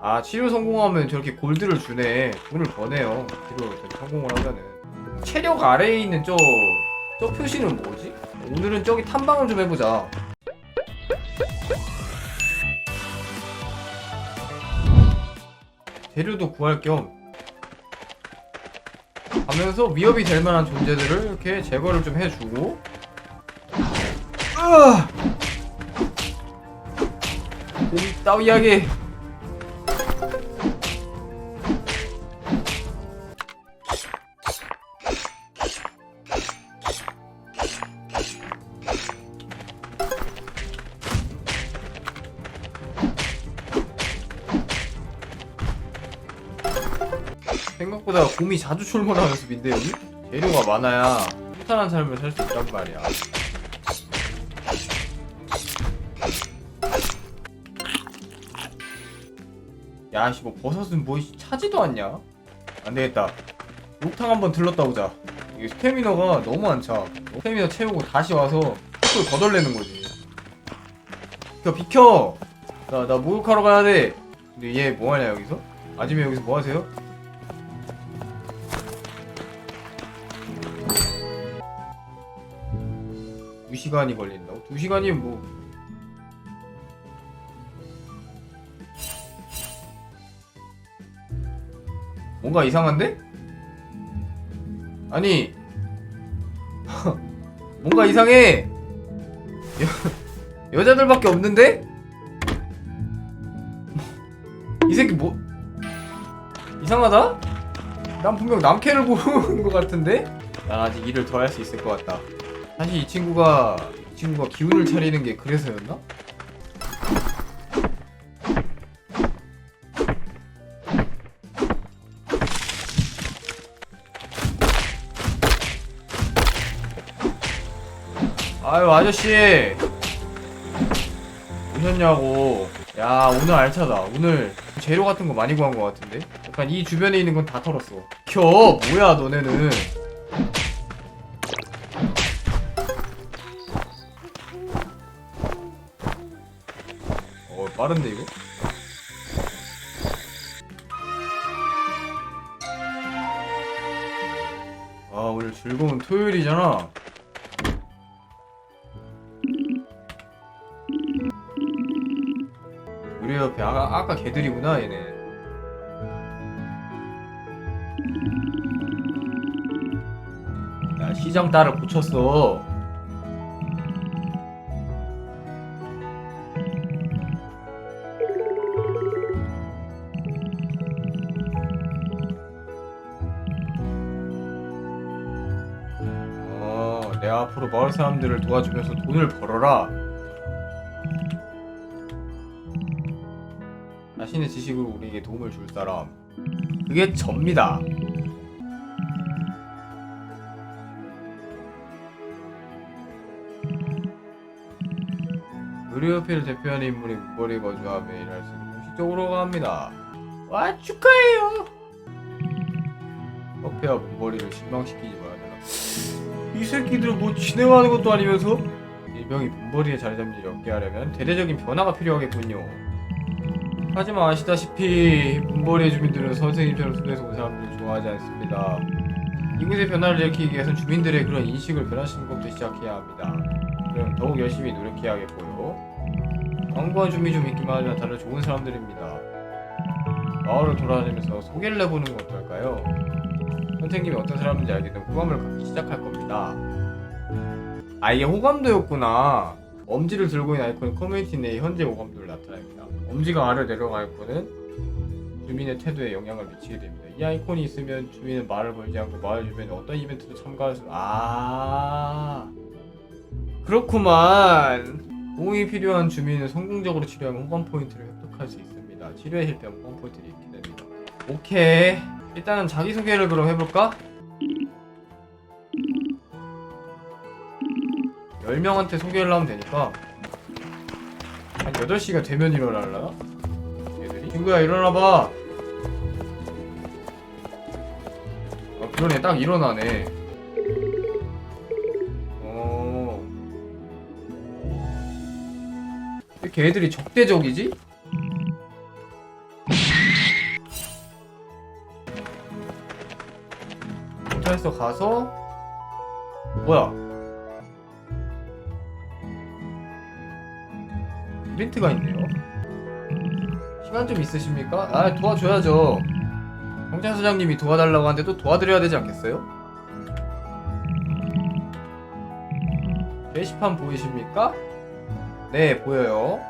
아 치료 성공하면 저렇게 골드를 주네. 돈을 버네요. 치료 성공을 하면은. 체력 아래에 있는 저, 저 표시는 뭐지? 오늘은 저기 탐방을 좀 해보자. 재료도 구할 겸 가면서 위협이 될 만한 존재들을 이렇게 제거를 좀 해주고. 으아! 이 따위하게 곰이 자주 출몰하는 숲인데 여기? 재료가 많아야 순탄한 삶을 살 수 있단 말이야 야씨 뭐 버섯은 뭐 씨, 차지도 않냐? 안되겠다 욕탕 한번 들렀다 오자 이게 스태미너가 너무 안차 스태미너 채우고 다시 와서 속을 거덜내는 거지 비켜 비켜 나, 나 목욕하러 가야 돼 근데 얘 뭐하냐 여기서? 아침에 여기서 뭐하세요? 두 시간이 걸린다고? 두 시간이면 뭐 뭔가 이상한데? 아니 뭔가 이상해 여, 여자들밖에 없는데? 이 새끼 뭐 이상하다? 난 분명 남캐를 보는 것 같은데? 난 아직 일을 더 할 수 있을 것 같다 사실 이 친구가 이 친구가 기운을 차리는 게 그래서였나? 아유 아저씨! 오셨냐고. 야 오늘 알차다. 오늘 재료 같은 거 많이 구한 거 같은데? 약간 이 주변에 있는 건 다 털었어. 켜 뭐야 너네는 빠른데 이거? 아 오늘 즐거운 토요일이잖아. 우리 옆에 아까, 아까 걔들이구나 얘네. 야 시장 딸을 고쳤어 어, 앞으로 마을 사람들을 도와주면서 돈을 벌어라. 자신의 지식으로 우리에게 도움을 줄 사람. 그게 접니다. 의료협회를 대표하는 인물이 문벌이 거주하며 일할 수 있는 공식적으로 갑니다. 와 축하해요. 협회와 문벌이를 실망시키지 말아라. 이 새끼들은 뭐 진행하는 것도 아니면서 일병이 문벌이에 자리 잡는 일을 얻게 하려면 대대적인 변화가 필요하겠군요. 하지만 아시다시피 문벌이의 주민들은 선생님처럼 숲에서 온 사람들을 좋아하지 않습니다. 이곳의 변화를 일으키기 위해선 주민들의 그런 인식을 변화시키는 것부터 시작해야 합니다. 그럼 더욱 열심히 노력해야겠고요. 광고한 주민 좀 있기만 하지만 다들 좋은 사람들입니다. 마을을 돌아다니면서 소개를 해보는 건 어떨까요? 선생님이 어떤 사람인지 알게 되면 호감을 갖기 시작할 겁니다. 아 이게 호감도였구나. 엄지를 들고 있는 아이콘이 커뮤니티 내에 현재 호감도를 나타냅니다. 엄지가 아래 내려가 아이콘은 주민의 태도에 영향을 미치게 됩니다. 이 아이콘이 있으면 주민은 말을 걸지 않고 마을 주변에 어떤 이벤트도 참가할 수. 아 그렇구만. 도움이 필요한 주민은 성공적으로 치료하면 호감 포인트를 획득할 수 있습니다. 치료에 실패하면 호감 포인트를 잃게 됩니다. 오케이. 일단은 자기소개를 그럼 해볼까? 10명한테 소개를 하면 되니까 한 8시가 되면 일어날라나? 얘들이? 친구야 일어나봐 아 그러네 딱 일어나네 어... 왜 이렇게 애들이 적대적이지? 경찰서 가서 뭐야 프린트가 있네요 시간 좀 있으십니까? 아 도와줘야죠 경찰서장님이 도와달라고 하는데 또 도와드려야 되지 않겠어요? 게시판 보이십니까? 네 보여요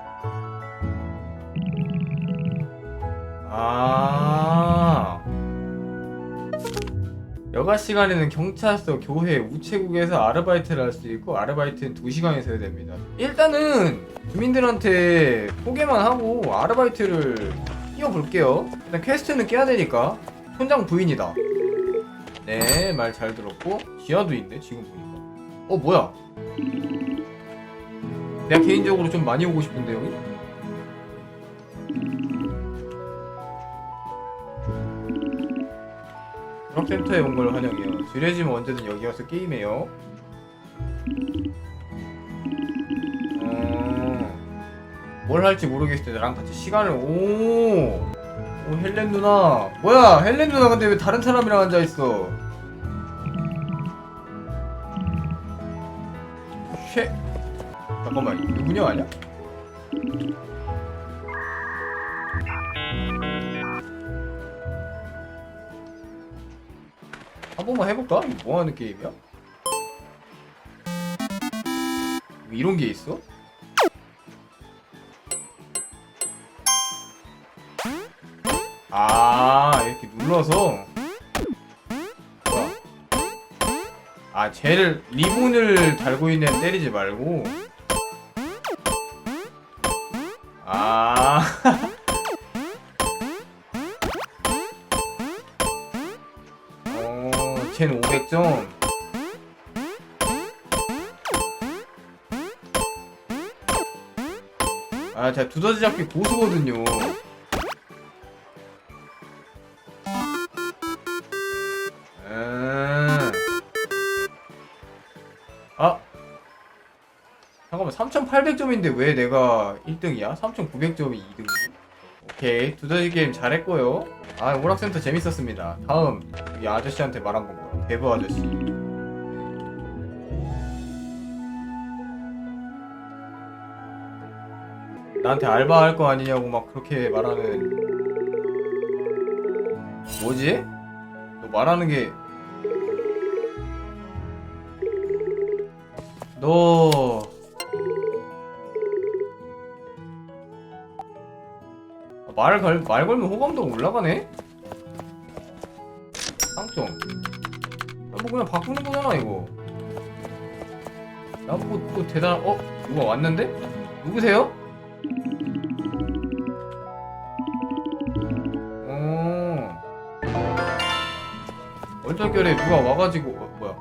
아 여가 시간에는 경찰서, 교회, 우체국에서 아르바이트를 할 수 있고 아르바이트는 2시간이 소요됩니다. 일단은 주민들한테 소개만 하고 아르바이트를 뛰어볼게요. 일단 퀘스트는 깨야 되니까 현장 부인이다. 네, 말 잘 들었고 지하도 있네 지금 보니까. 어 뭐야? 내가 개인적으로 좀 많이 오고 싶은데 여기? 문학센터에 온 걸 환영해요. 지레지면 언제든 여기 와서 게임해요. 어... 뭘 할지 모르겠을 때 나랑 같이 시간을 오. 오 헬렌 누나. 뭐야 헬렌 누나 근데 왜 다른 사람이랑 앉아 있어? 쉐. 잠깐만 누구냐 아니야? 한 번만 해볼까? 뭐 하는 게임이야? 뭐 이런 게 있어? 아 이렇게 눌러서 뭐야? 아 쟤를 리본을 달고 있는 애 때리지 말고 아 쟤는 500점. 아, 제가 두더지 잡기 고수거든요. 음. 아. 잠깐만, 3,800점인데 왜 내가 1등이야? 3,900점이 2등이지? 오케이, 두더지 게임 잘했고요. 아, 오락센터 재밌었습니다. 다음, 이 아저씨한테 말한 건가? 대부 아저씨. 나한테 알바할 거 아니냐고 막 그렇게 말하는. 뭐지? 너 말하는 게. 너. 아, 말, 걸, 말 걸면 호감도가 올라가네? 상점. 야, 뭐 그냥 바꾸는 거잖아, 이거. 나보고 또 대단, 어? 누가 왔는데? 누구세요? 어. 얼떨결에 누가 와가지고, 어, 뭐야.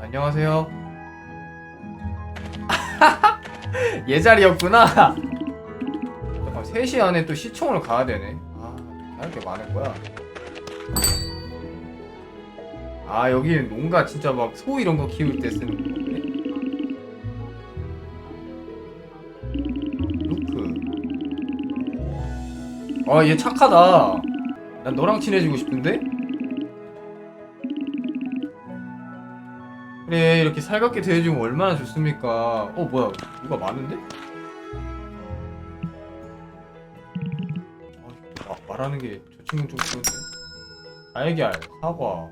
안녕하세요. 얘 자리였구나. 잠깐 3시 안에 또 시청을 가야 되네. 아, 할게 많은 거야. 아, 여기는 농가 진짜 막 소 이런 거 키울 때 쓰는 건데. 루크. 아, 얘 착하다. 난 너랑 친해지고 싶은데? 그래, 이렇게 살갑게 대해주면 얼마나 좋습니까? 어, 뭐야. 누가 많은데? 아, 말하는 게 저 친구 좀 그런데. 달걀, 사과,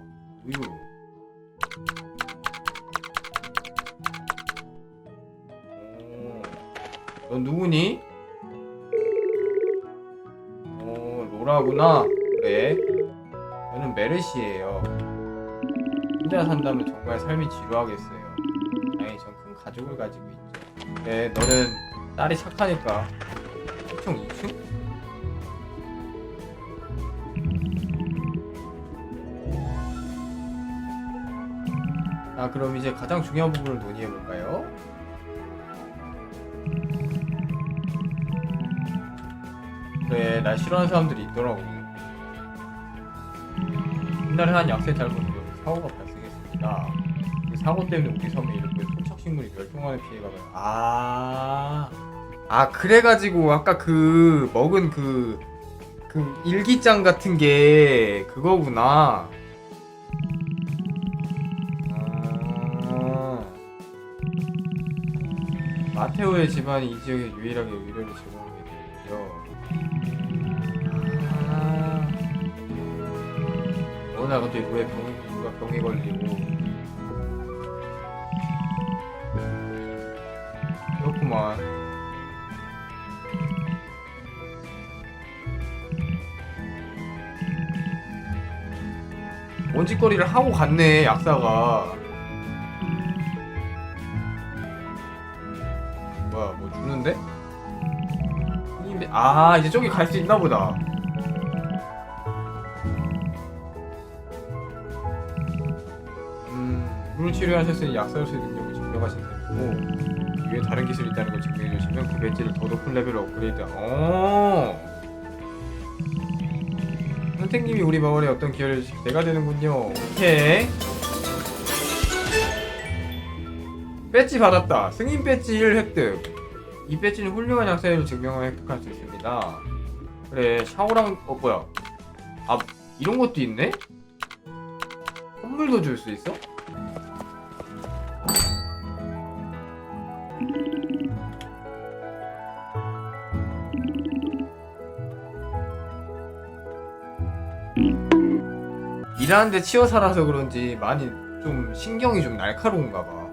오, 넌 누구니? 오, 로라구나. 그래. 저는 메르시예요. 혼자 산다면 정말 삶이 지루하겠어요. 다행히 전 큰 가족을 가지고 있죠. 네, 너는 딸이 착하니까. 시청 2층? 아 그럼 이제 가장 중요한 부분을 논의해 볼까요? 그래 날 싫어하는 사람들이 있더라고 옛날에 한 약세 잘못 이용해 사고가 발생했습니다. 그 사고 때문에 우리 섬에 이렇게 토착식물이 멸종하는 피해가 발- 아... 아 그래가지고 아까 그 먹은 그... 그 일기장 같은 게 그거구나 마테오의 집안이 이 지역에 유일하게 의료를 제공하게 되는데요. 아... 어느 날 갑자기 누에 병이, 누가 병에 걸리고 그렇구만. 먼지거리를 하고 갔네 약사가 뭐 주는데? 아 이제 저기 갈 수 있나 보다 음 물을 치료하셨으니 약사로서의 능력을 증명하신 셈이고 위에 다른 기술이 있다는 걸 증명해 주시면 그 배지를 더 높은 레벨로 업그레이드 어 선생님이 우리 마을에 어떤 기여를 주실 때가 되는군요 오케이 배지 받았다. 승인 배지 1 획득. 이 배지는 훌륭한 약사를 증명하여 획득할 수 있습니다. 그래, 샤오랑, 어, 뭐야. 아, 이런 것도 있네? 선물도 줄 수 있어? 일하는데 치여 살아서 그런지 많이 좀 신경이 좀 날카로운가 봐.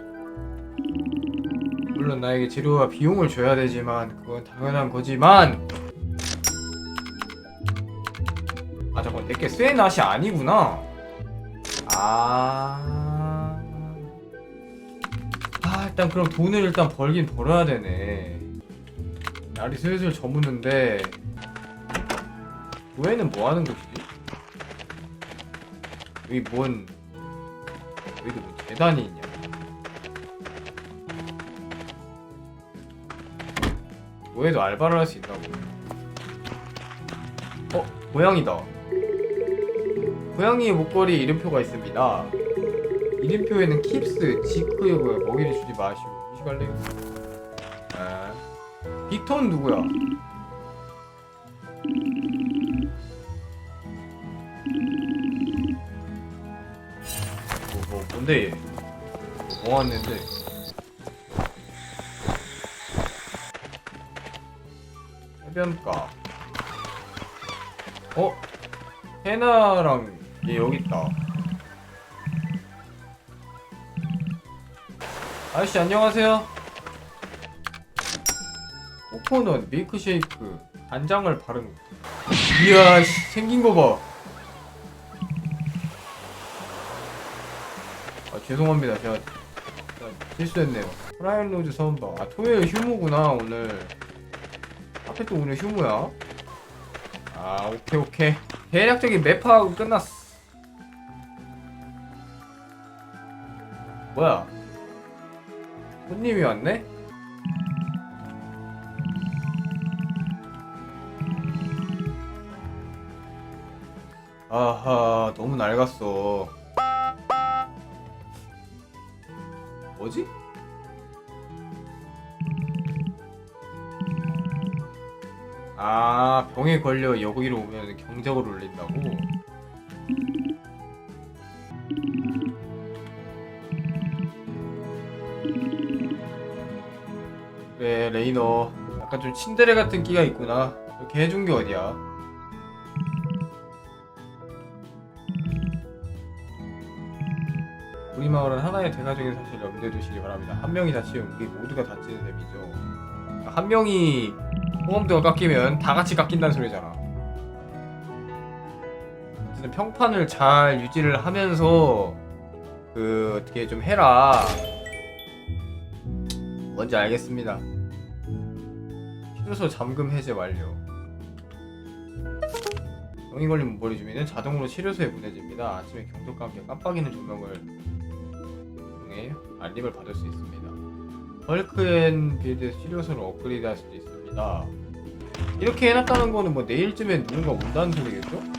물론 나에게 재료와 비용을 줘야 되지만 그건 당연한 거지만. 아 잠깐 내게 쇠 낫이 아니구나. 아... 아 일단 그럼 돈을 일단 벌긴 벌어야 되네. 날이 슬슬 저무는데 교회는 뭐 하는 곳이지? 여기 뭔 여기도 뭐 재단이 있냐 뭐해도 알바를 할 수 있다고. 어, 고양이다. 고양이의 목걸이 이름표가 있습니다. 이름표에는 킵스, 뭐야, 먹이를 주지 마시오. 무시갈래요? 아, 빅톤 누구야? 뭐, 뭐, 뭔데 얘? 뭐 왔는데? 해변가. 어? 해나랑 얘 여기 있다. 아저씨 안녕하세요. 코코넛 밀크쉐이크 간장을 바른 이야 씨, 생긴 거봐. 아 죄송합니다. 제가, 실수했네요. 프라이언 로즈 선바 아 토요일 휴무구나 오늘 앞에 또 오늘 휴무야? 아 오케이 오케이 대략적인 맵하고 끝났어 뭐야 손님이 왔네? 아하 너무 낡았어 뭐지? 아 병에 걸려 여기로 오면 경적을 울린다고? 그래 레이너 약간 좀 친데레 같은 끼가 있구나. 이렇게 해준 게 어디야? 우리 마을은 하나의 대가적인 사실을 염두에 두시기 바랍니다. 한 명이 다치면 우리 모두가 다치는 셈이죠. 한 명이 호감도가 깎이면 다 같이 깎인다는 소리잖아. 어쨌든 평판을 잘 유지를 하면서 그 어떻게 좀 해라. 뭔지 알겠습니다. 치료소 잠금 해제 완료. 병이 걸린 문벌이 주민은 자동으로 치료소에 보내집니다. 아침에 경적과 함께 깜빡이는 조명을 통해 알림을 받을 수 있습니다. 헐크앤 빌드 치료소를 업그레이드 할 수도 있습니 다. 이렇게 해놨다는 거는 뭐 내일쯤엔 누군가 온다는 소리겠죠?